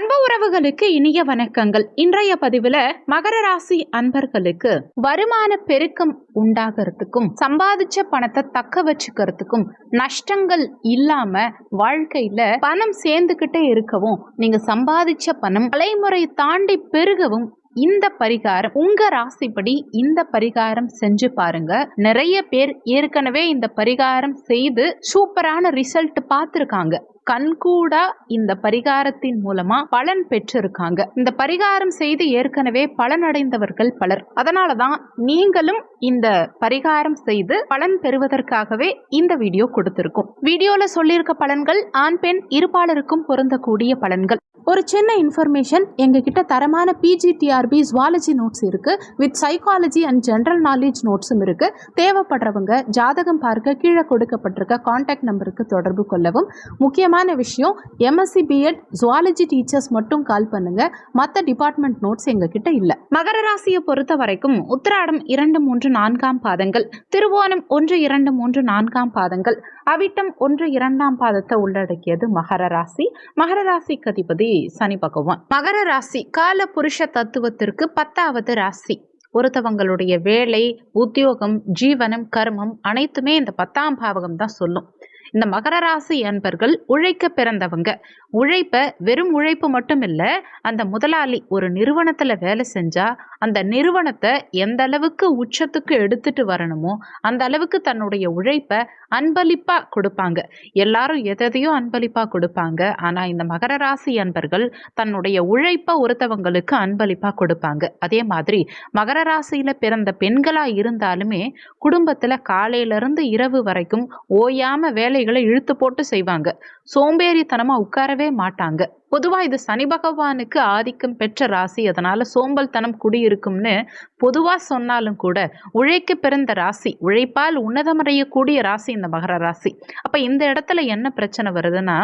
அன்பு உறவுகளுக்கு இனிய வணக்கங்கள். இன்றைய பதிவுல மகர ராசி அன்பர்களுக்கு வருமான பெருக்கம் உண்டாகிறதுக்கும் சம்பாதிச்ச பணத்தை தக்க வச்சுக்கிறதுக்கும் நஷ்டங்கள் இல்லாம வாழ்க்கையில பணம் சேர்ந்துகிட்டே இருக்கவும் நீங்க சம்பாதிச்ச பணம் தலைமுறை தாண்டி பெருகவும் இந்த பரிகாரம் உங்க ராசிப்படி இந்த பரிகாரம் செஞ்சு பாருங்க. நிறைய பேர் ஏற்கனவே இந்த பரிகாரம் செய்து சூப்பரான ரிசல்ட் பார்த்துருக்காங்க. கண்கூடா இந்த பரிகாரத்தின் மூலமா பலன் பெற்றிருக்காங்க. இந்த பரிகாரம் செய்து ஏற்கனவே பலனடைந்தவர்கள் பலர். அதனாலதான் நீங்களும் இந்த பரிகாரம் செய்து பலன் பெறுவதற்காகவே இந்த வீடியோ கொடுத்திருக்கும். வீடியோல சொல்லியிருக்க பலன்கள் ஆண் பெண் இருபாலருக்கும் பொருந்தக்கூடிய பலன்கள். ஒரு சின்ன இன்ஃபர்மேஷன் எங்ககிட்ட தரமான பிஜிடிஆர்பி ஜுவாலஜி நோட்ஸ் இருக்கு. With psychology and general knowledge நோட்ஸும் இருக்கு. தேவைப்படுறவங்க ஜாதகம் பார்க்க கீழே கொடுக்கப்பட்டிருக்க காண்டாக்ட் நம்பருக்கு தொடர்பு கொள்ளவும். முக்கியமான விஷயம் எம்எஸ்சி பிஎட் ஜுவாலஜி டீச்சர்ஸ் மட்டும் கால் பண்ணுங்க. மற்ற டிபார்ட்மெண்ட் நோட்ஸ் எங்ககிட்ட இல்லை. மகர ராசியை பொறுத்த வரைக்கும் உத்திராடம் இரண்டு மூன்று நான்காம் பாதங்கள். திருவோணம் ஒன்று இரண்டு மூன்று நான்காம் பாதங்கள். அவிட்டம் ஒன்று இரண்டாம் பாதத்தை உள்ளடக்கியது மகர ராசி. மகர ராசிக்கு அதிபதி சனி பகவான். மகர ராசி கால புருஷ தத்துவத்திற்கு பத்தாவது ராசி. ஒருத்தவங்களுடைய வேலை உத்தியோகம் ஜீவனம் கர்மம் அனைத்துமே இந்த பத்தாம் பாவகம் தான் சொல்லும். இந்த மகர ராசி அன்பர்கள் உழைக்க பிறந்தவங்க. உழைப்ப வெறும் உழைப்பு மட்டும் இல்லை அந்த முதலாளி ஒரு நிறுவனத்தில் வேலை செஞ்சா அந்த நிறுவனத்தை எந்த அளவுக்கு உச்சத்துக்கு எடுத்துட்டு வரணுமோ அந்த அளவுக்கு தன்னுடைய உழைப்பை அன்பளிப்பா கொடுப்பாங்க. எல்லாரும் எதையோ அன்பளிப்பா கொடுப்பாங்க. ஆனா இந்த மகர ராசி அன்பர்கள் தன்னுடைய உழைப்பை ஒருத்தவங்களுக்கு அன்பளிப்பா கொடுப்பாங்க. அதே மாதிரி மகர ராசியில பிறந்த பெண்களா இருந்தாலுமே குடும்பத்துல காலையில இருந்து இரவு வரைக்கும் ஓயாம வேலைகளை இழுத்து போட்டு செய்வாங்க. சோம்பேறித்தனமா உட்காரவே மாட்டாங்க. பொதுவா இது சனி பகவானுக்கு ஆதிக்கம் பெற்ற ராசி. அதனால சோம்பல் தனம் குடியிருக்கும்னு பொதுவா சொன்னாலும் கூட உழைக்க பிறந்த ராசி உழைப்பால் உன்னதமடையக்கூடிய ராசி இந்த மகர ராசி. அப்ப இந்த இடத்துல என்ன பிரச்சனை வருதுன்னா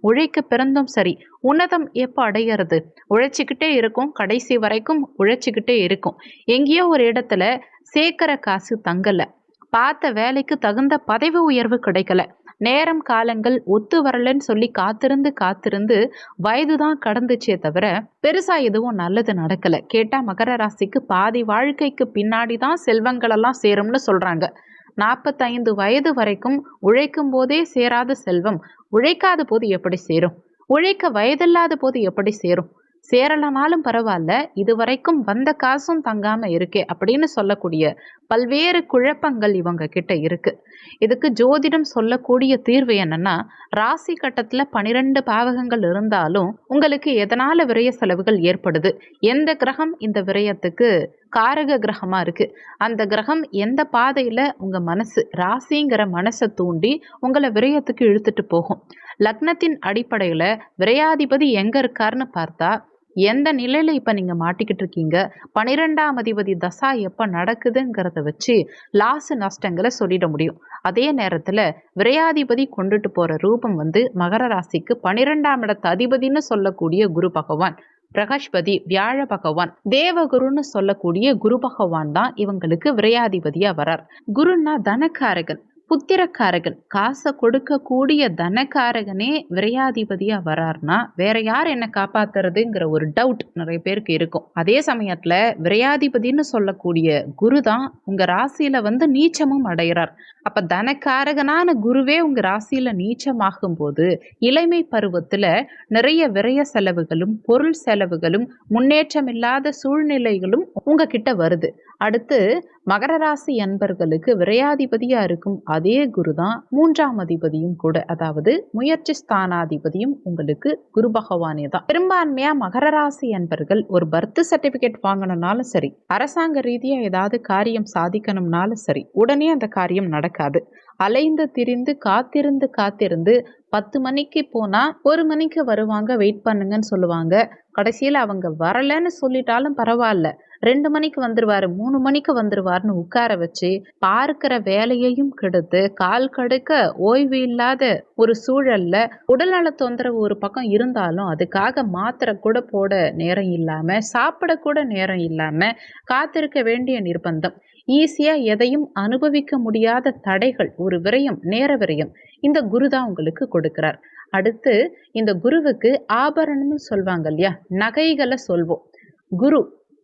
உழைக்க பிறந்தும் சரி உன்னதம் எப்போ அடையிறது? உழைச்சிக்கிட்டே இருக்கும் கடைசி வரைக்கும் உழைச்சிக்கிட்டே இருக்கும். எங்கேயோ ஒரு இடத்துல சேர்க்கிற காசு தங்கல. பார்த்த வேலைக்கு தகுந்த பதவி உயர்வு கிடைக்கல. நேரம் காலங்கள் ஒத்து வரலன்னு சொல்லி காத்திருந்து காத்திருந்து வயது தான் கடந்துச்சே தவிர பெருசா எதுவும் நல்லது நடக்கல. கேட்டா மகர ராசிக்கு பாதி வாழ்க்கைக்கு பின்னாடி தான் செல்வங்களெல்லாம் சேரும்னு சொல்றாங்க. நாற்பத்தைந்து வயது வரைக்கும் உழைக்கும் போதே சேராத செல்வம் உழைக்காத போது எப்படி சேரும்? உழைக்க வயதில்லாத போது எப்படி சேரும்? சேரலனாலும் பரவாயில்ல இதுவரைக்கும் வந்த காசும் தங்காம இருக்கே அப்படின்னு சொல்லக்கூடிய பல்வேறு குழப்பங்கள் இவங்க கிட்ட இருக்கு. இதுக்கு ஜோதிடம் சொல்லக்கூடிய தீர்வு என்னன்னா ராசி கட்டத்துல பனிரெண்டு பாவகங்கள் இருந்தாலும் உங்களுக்கு எதனால விரய செலவுகள் ஏற்படுது? எந்த கிரகம் இந்த விரயத்துக்கு காரக கிரகமா இருக்கு? அந்த கிரகம் எந்த பாதையில உங்க மனசு ராசிங்கிற மனசை தூண்டி உங்களை விரயத்துக்கு இழுத்துட்டு போகும்? லக்னத்தின் அடிப்படையில விரையாதிபதி எங்க இருக்காருன்னு பார்த்தா எந்த நிலையில் இப்போ நீங்கள் மாட்டிக்கிட்டு இருக்கீங்க பனிரெண்டாம் அதிபதி தசா எப்போ நடக்குதுங்கிறத வச்சு லாஸ் நஷ்டங்களை சொல்லிட முடியும். அதே நேரத்தில் விரையாதிபதி கொண்டுட்டு போகிற ரூபம் வந்து மகர ராசிக்கு பனிரெண்டாம் இடத்து அதிபதினு சொல்லக்கூடிய குரு பகவான் பிரகஸ்பதி வியாழ பகவான் தேவகுருன்னு சொல்லக்கூடிய குரு பகவான் தான் இவங்களுக்கு விரையாதிபதியா வரார். குருன்னா தனக்காரகன். புத்திரக்காரகன் காசை கொடுக்கக்கூடிய தனக்காரகனே விரையாதிபதியாக வரார்னா வேற யார் என்னை காப்பாத்துறதுங்கிற ஒரு டவுட் நிறைய பேருக்கு இருக்கும். அதே சமயத்தில் விரையாதிபதினு சொல்லக்கூடிய குரு தான் உங்கள் ராசியில் வந்து நீச்சமும் அடைகிறார் அப்போ தனக்காரகனான குருவே உங்கள் ராசியில் நீச்சமாகும் போது இளமை பருவத்தில் நிறைய விரய செலவுகளும் பொருள் செலவுகளும் முன்னேற்றம் இல்லாத சூழ்நிலைகளும் உங்ககிட்ட வருது. அடுத்து மகர ராசி அன்பர்களுக்கு விரையாதிபதியா இருக்கும் அதே குரு தான் மூன்றாம் அதிபதியும் கூட. அதாவது முயற்சி ஸ்தானாதிபதியும் உங்களுக்கு குரு பகவானே தான். பெரும்பான்மையா மகர ராசி அன்பர்கள் ஒரு பர்த் சர்டிபிகேட் வாங்கணும்னாலும் சரி அரசாங்க ரீதியா ஏதாவது காரியம் சாதிக்கணும்னாலும் சரி உடனே அந்த காரியம் நடக்காது. அலைந்து திரிந்து காத்திருந்து காத்திருந்து பத்து மணிக்கு போனா ஒரு மணிக்கு வருவாங்க வெயிட் பண்ணுங்கன்னு சொல்லுவாங்க. கடைசியில் அவங்க வரலன்னு சொல்லிட்டாலும் பரவாயில்ல. ரெண்டு மணிக்கு வந்துருவாரு மூணு மணிக்கு வந்துருவாருன்னு உட்கார வச்சு பார்க்கிற வேலையையும் கெடுத்து கால் கடுக்க ஓய்வு இல்லாத ஒரு சூழல்ல உடல்நல தொந்தரவு ஒரு பக்கம் இருந்தாலும் அதுக்காக மாத்திரை கூட போட நேரம் இல்லாம சாப்பிட கூட நேரம் இல்லாம காத்திருக்க வேண்டிய நிர்பந்தம். ஈஸியாக எதையும் அனுபவிக்க முடியாத தடைகள் ஒரு விரயம் நேர விரயம். இந்த குரு தான் உங்களுக்கு கொடுக்குறார். அடுத்து இந்த குருவுக்கு ஆபரணம்னு சொல்வாங்க இல்லையா? நகைகளை சொல்வோம். குரு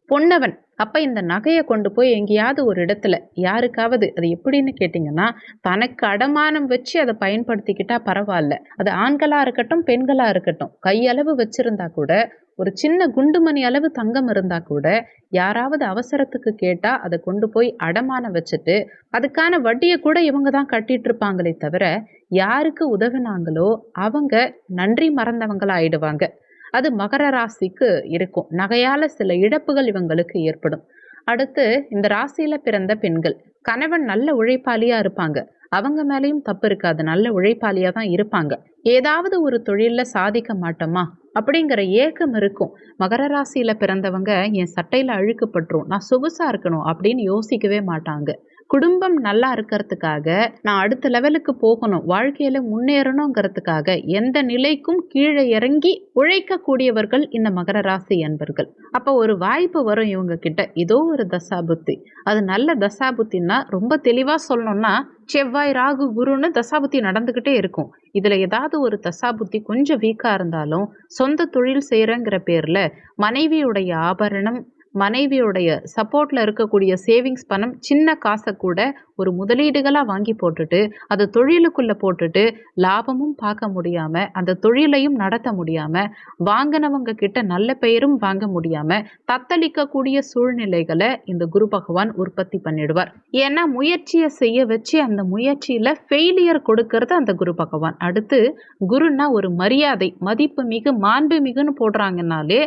பொன்னவன். அப்போ இந்த நகையை கொண்டு போய் எங்கேயாவது ஒரு இடத்துல யாருக்காவது அது எப்படின்னு கேட்டிங்கன்னா தனக்கு அடமானம் வச்சு அதை பயன்படுத்திக்கிட்டா பரவாயில்ல. அது ஆண்களாக இருக்கட்டும் பெண்களாக இருக்கட்டும். கையளவு வச்சுருந்தா கூட ஒரு சின்ன குண்டுமணி அளவு தங்கம் இருந்தா கூட யாராவது அவசரத்துக்கு கேட்டா அதை கொண்டு போய் அடமானம் வச்சுட்டு அதுக்கான வட்டியை கூட இவங்க தான் கட்டிட்டு இருப்பாங்களே தவிர யாருக்கு உதவினாங்களோ அவங்க நன்றி மறந்தவங்களா ஆயிடுவாங்க அது மகர ராசிக்கு இருக்கும். நகையால சில இழப்புகள் இவங்களுக்கு ஏற்படும். அடுத்து இந்த ராசியில பிறந்த பெண்கள். கணவன் நல்ல உழைப்பாளியா இருப்பாங்க. அவங்க மேலேயும் தப்பு இருக்காது. நல்ல உழைப்பாளியா தான் இருப்பாங்க. ஏதாவது ஒரு தொழிலில் சாதிக்க மாட்டோமா? அப்படிங்கிற ஏக்கம் இருக்கும். மகர ராசியில் பிறந்தவங்க என் சட்டையில் அழுக்கப்பட்டுரும். நான் சொகுசாக இருக்கணும். அப்படின்னு யோசிக்கவே மாட்டாங்க. குடும்பம் நல்லா இருக்கிறதுக்காக நான் அடுத்த லெவலுக்கு போகணும். வாழ்க்கையில் முன்னேறணுங்கிறதுக்காக எந்த நிலைக்கும் கீழே இறங்கி உழைக்கக்கூடியவர்கள் இந்த மகர ராசி என்பர்கள் அப்போ ஒரு வாய்ப்பு வரும் இவங்க கிட்ட. ஏதோ ஒரு தசாபுத்தி. அது நல்ல தசாபுத்தின்னா ரொம்ப தெளிவாக சொல்லணும்னா செவ்வாய் ராகு குருன்னு தசாபுத்தி நடந்துக்கிட்டே இருக்கும். இதில் ஏதாவது ஒரு தசாபுத்தி கொஞ்சம் வீக்காக இருந்தாலும் சொந்த தொழில் செய்கிறங்கிற பேரில் மனைவியுடைய ஆபரணம் மனைவியுடைய சப்போர்ட்டில் இருக்கக்கூடிய சேவிங்ஸ் பணம் சின்ன காசை கூட ஒரு முதலீடுகளாக வாங்கி போட்டுட்டு அதை தொழிலுக்குள்ளே போட்டுட்டு லாபமும் பார்க்க முடியாமல் அந்த தொழிலையும் நடத்த முடியாமல் வாங்கினவங்க கிட்ட நல்ல பெயரும் வாங்க முடியாமல் தத்தளிக்கக்கூடிய சூழ்நிலைகளை இந்த குரு பகவான் உற்பத்தி பண்ணிடுவார். ஏன்னா முயற்சியை செய்ய வச்சு அந்த முயற்சியில் ஃபெயிலியர் கொடுக்கறது அந்த குரு பகவான். அடுத்து குருன்னா ஒரு மரியாதை மதிப்பு மிகு மாண்பு மிகுன்னு போடுறாங்கனாலே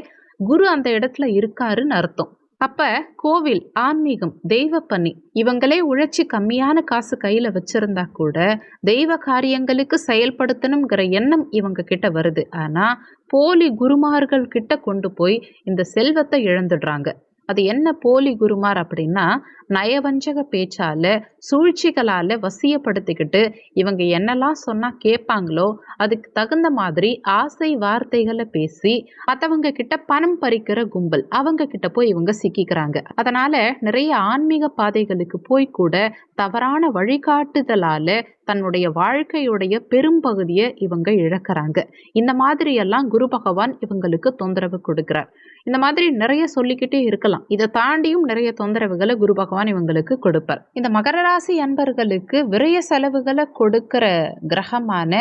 குரு அந்த இடத்துல இருக்காருன்னு அர்த்தம். அப்ப கோவில் ஆன்மீகம் தெய்வ பணி இவங்களே உழைச்சி கம்மியான காசு கையில வச்சிருந்தா கூட தெய்வ காரியங்களுக்கு செயல்படுத்தணுங்கிற எண்ணம் இவங்க கிட்ட வருது. ஆனா போலி குருமார்கள் கிட்ட கொண்டு போய் இந்த செல்வத்தை இழந்துடுறாங்க. அது என்ன போலி குருமார் அப்படின்னா நயவஞ்சக பேச்சால சூழ்ச்சிகளால வசியப்படுத்திக்கிட்டு இவங்க என்னெல்லாம் சொன்னா கேட்பாங்களோ அதுக்கு தகுந்த மாதிரி ஆசை வார்த்தைகளை பேசி மற்றவங்க கிட்ட பணம் பறிக்கிற கும்பல் அவங்க கிட்ட போய் இவங்க சிக்கிக்கிறாங்க. அதனால நிறைய ஆன்மீக பாதைகளுக்கு போய் கூட தவறான வழிகாட்டுதலால தன்னுடைய வாழ்க்கையுடைய பெரும்பகுதியை இவங்க இழக்கிறாங்க. இந்த மாதிரி எல்லாம் குரு பகவான் இவங்களுக்கு தொந்தரவு கொடுக்கிறார். இந்த மாதிரி நிறைய சொல்லிக்கிட்டே இருக்கலாம். இதை தாண்டியும் நிறைய தொந்தரவுகளை குரு பகவான் இவங்களுக்கு கொடுப்பார். இந்த மகர ராசி அன்பர்களுக்கு விரய செலவுகளை கொடுக்கிற கிரகமான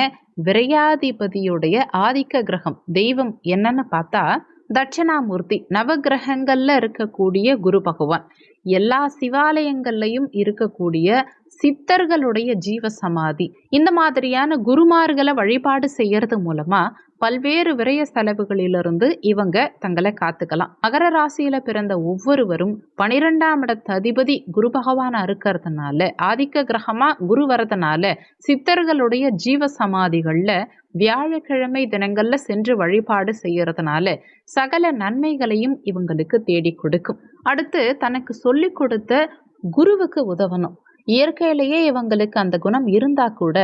விரையாதிபதியுடைய ஆதிக்க கிரகம் தெய்வம் என்னன்னு பார்த்தா தட்சணாமூர்த்தி நவகிரகங்கள்ல இருக்கக்கூடிய குரு பகவான். எல்லா சிவாலயங்கள்லையும் இருக்கக்கூடிய சித்தர்களுடைய ஜீவ சமாதி இந்த மாதிரியான குருமார்களை வழிபாடு செய்யறது மூலமா பல்வேறு விரய செலவுகளிலிருந்து இவங்க தங்களை காத்துக்கலாம். மகர ராசியில பிறந்த ஒவ்வொருவரும் பனிரெண்டாம் இடத்து அதிபதி குரு பகவானா இருக்கிறதுனால ஆதிக்க கிரகமா குரு வரதுனால சித்தர்களுடைய ஜீவ சமாதிகள்ல வியாழக்கிழமை தினங்கள்ல சென்று வழிபாடு செய்யறதுனால சகல நன்மைகளையும் இவங்களுக்கு தேடி கொடுக்கும். அடுத்து தனக்கு சொல்லி கொடுத்த குருவுக்கு உதவணும். இயற்கையிலேயே இவங்களுக்கு அந்த குணம் இருந்தா கூட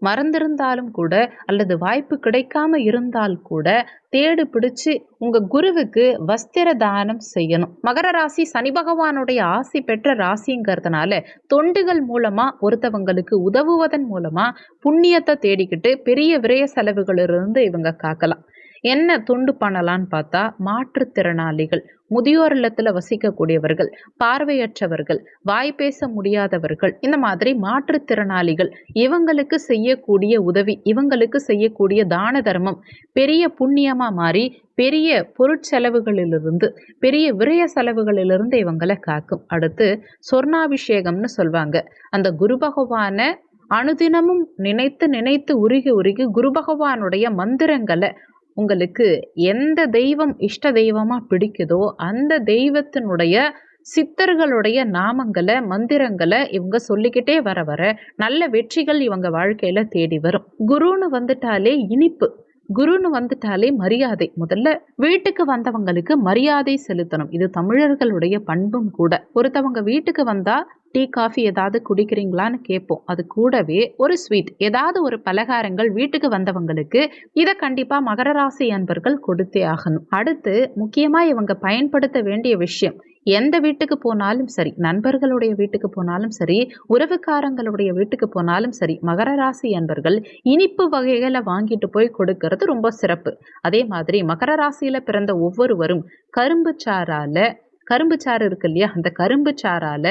மறந்திருந்தாலும் கூட அல்லது வாய்ப்பு கிடைக்காம இருந்தால் கூட தேடு பிடிச்சு உங்க குருவுக்கு வஸ்திர தானம் செய்யணும். மகர ராசி சனி பகவானுடைய ஆசி பெற்ற ராசிங்கிறதுனால தொண்டுகள் மூலமா ஒருத்தவங்களுக்கு உதவுவதன் மூலமா புண்ணியத்தை தேடிக்கிட்டு பெரிய விரய செலவுகளிலிருந்து இவங்க காக்கலாம். என்ன தொண்டு பண்ணலான்னு பார்த்தா மாற்றுத்திறனாளிகள். முதியோர் இல்லத்தில் வசிக்கக்கூடியவர்கள் பார்வையற்றவர்கள் வாய் பேச முடியாதவர்கள் இந்த மாதிரி மாற்றுத்திறனாளிகள் இவங்களுக்கு செய்யக்கூடிய உதவி இவங்களுக்கு செய்யக்கூடிய தான தர்மம் பெரிய புண்ணியமாக மாறி பெரிய பொருட்செலவுகளிலிருந்து பெரிய விரய செலவுகளிலிருந்து இவங்களை காக்கும். அடுத்து சொர்ணாபிஷேகம்னு சொல்வாங்க. அந்த குரு பகவான அனுதினமும் நினைத்து நினைத்து உருகி உருகி குரு பகவானுடைய மந்திரங்களை உங்களுக்கு எந்த தெய்வம் இஷ்ட தெய்வமாக பிடிக்குதோ அந்த தெய்வத்தினுடைய சித்தர்களுடைய நாமங்களை மந்திரங்களை இவங்க சொல்லிக்கிட்டே வர வர நல்ல வெற்றிகள் இவங்க வாழ்க்கையில் தேடி வரும். குருன்னு வந்துட்டாலே இனிப்பு. குருன்னு வந்துட்டாலே மரியாதை. முதல்ல வீட்டுக்கு வந்தவங்களுக்கு மரியாதை செலுத்தணும். இது தமிழர்களுடைய பண்பும் கூட. ஒருத்தவங்க வீட்டுக்கு வந்தா டீ காஃபி ஏதாவது குடிக்கிறீங்களான்னு கேட்போம். அது கூடவே ஒரு ஸ்வீட் ஏதாவது ஒரு பலகாரங்கள் வீட்டுக்கு வந்தவங்களுக்கு இதை கண்டிப்பாக மகர ராசி அன்பர்கள் கொடுத்தே ஆகணும். அடுத்து முக்கியமாக இவங்க பயன்படுத்த வேண்டிய விஷயம் எந்த வீட்டுக்கு போனாலும் சரி நண்பர்களுடைய வீட்டுக்கு போனாலும் சரி உறவுக்காரங்களுடைய வீட்டுக்கு போனாலும் சரி மகர ராசி அன்பர்கள் இனிப்பு வகைகளை வாங்கிட்டு போய் கொடுக்கறது ரொம்ப சிறப்பு. அதே மாதிரி மகர ராசியில பிறந்த ஒவ்வொருவரும் கரும்பு சாறால கரும்பு சாறு இருக்கு இல்லையா? அந்த கரும்பு சாறால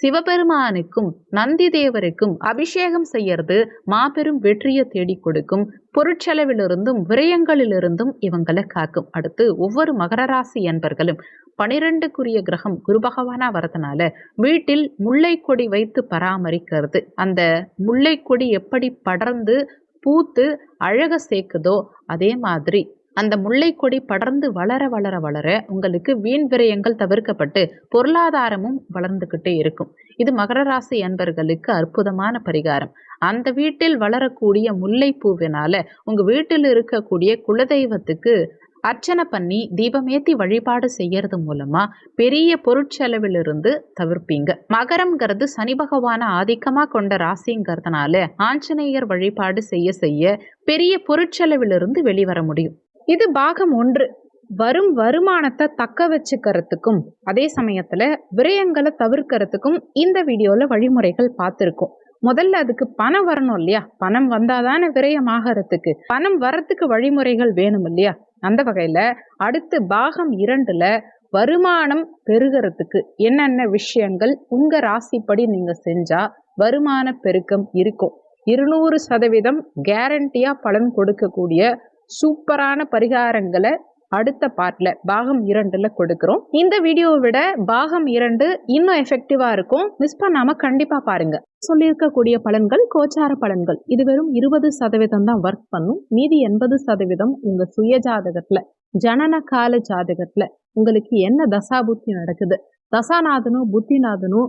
சிவபெருமானுக்கும் நந்தி தேவருக்கும் அபிஷேகம் செய்யறது மாபெரும் வெற்றியை தேடி கொடுக்கும். பொருட்செலவிலிருந்தும் விரயங்களிலிருந்தும் இவங்களை காக்கும். அடுத்து ஒவ்வொரு மகர ராசி என்பர்களும் பனிரெண்டுக்குரிய கிரகம் குரு பகவானா வரதுனால வீட்டில் முல்லை கொடி வைத்து பராமரிக்கிறது. அந்த முல்லை கொடி எப்படி படர்ந்து பூத்து அழக சேர்க்குதோ அதே மாதிரி அந்த முல்லைக்கொடி படர்ந்து வளர வளர வளர உங்களுக்கு வீண் விரயங்கள் தவிர்க்கப்பட்டு பொருளாதாரமும் வளர்ந்துக்கிட்டே இருக்கும். இது மகர ராசி அன்பர்களுக்கு அற்புதமான பரிகாரம். அந்த வீட்டில் வளரக்கூடிய முல்லைப்பூவினால உங்க வீட்டில் இருக்கக்கூடிய குலதெய்வத்துக்கு அர்ச்சனை பண்ணி தீபமேத்தி வழிபாடு செய்யறது மூலமா பெரிய பொருட்செலவிலிருந்து தவிர்ப்பீங்க. மகரம்ங்கிறது சனி பகவான ஆதிக்கமா கொண்ட ராசிங்கிறதுனால ஆஞ்சநேயர் வழிபாடு செய்ய செய்ய பெரிய பொருட்செலவிலிருந்து வெளிவர முடியும். இது பாகம் ஒன்று. வரும் வருமானத்தை தக்க வச்சுக்கிறதுக்கும் அதே சமயத்தில் விரயங்களை தவிர்க்கிறதுக்கும் இந்த வீடியோவில் வழிமுறைகள் பார்த்துருக்கோம். முதல்ல அதுக்கு பணம் வரணும் இல்லையா? பணம் வந்தாதானே விரயமாகறதுக்கு. பணம் வரத்துக்கு வழிமுறைகள் வேணும் இல்லையா? அந்த வகையில் அடுத்து பாகம் இரண்டில் வருமானம் பெருகிறதுக்கு என்னென்ன விஷயங்கள் உங்கள் ராசிப்படி நீங்கள் செஞ்சால் வருமான பெருக்கம் இருக்கும். இருநூறு சதவீதம் கேரண்டியாக பலன் கொடுக்கக்கூடிய சூப்பரான பரிகாரங்களை அடுத்த பார்ட்ல பாகம் இரண்டுல கொடுக்குறோம். இந்த வீடியோவை விட பாகம் இரண்டு இன்னும் எஃபெக்டிவா இருக்கும். மிஸ் பண்ணாம கண்டிப்பா பாருங்க. சொல்லியிருக்கக்கூடிய பலன்கள் கோச்சார பலன்கள். இது வெறும் இருபது சதவீதம் தான் ஒர்க் பண்ணும். மீதி எண்பது சதவீதம் உங்க சுய ஜாதகத்துல ஜனன கால ஜாதகத்துல உங்களுக்கு என்ன தசா புத்தி நடக்குது? தசாநாதனும் புத்திநாதனும்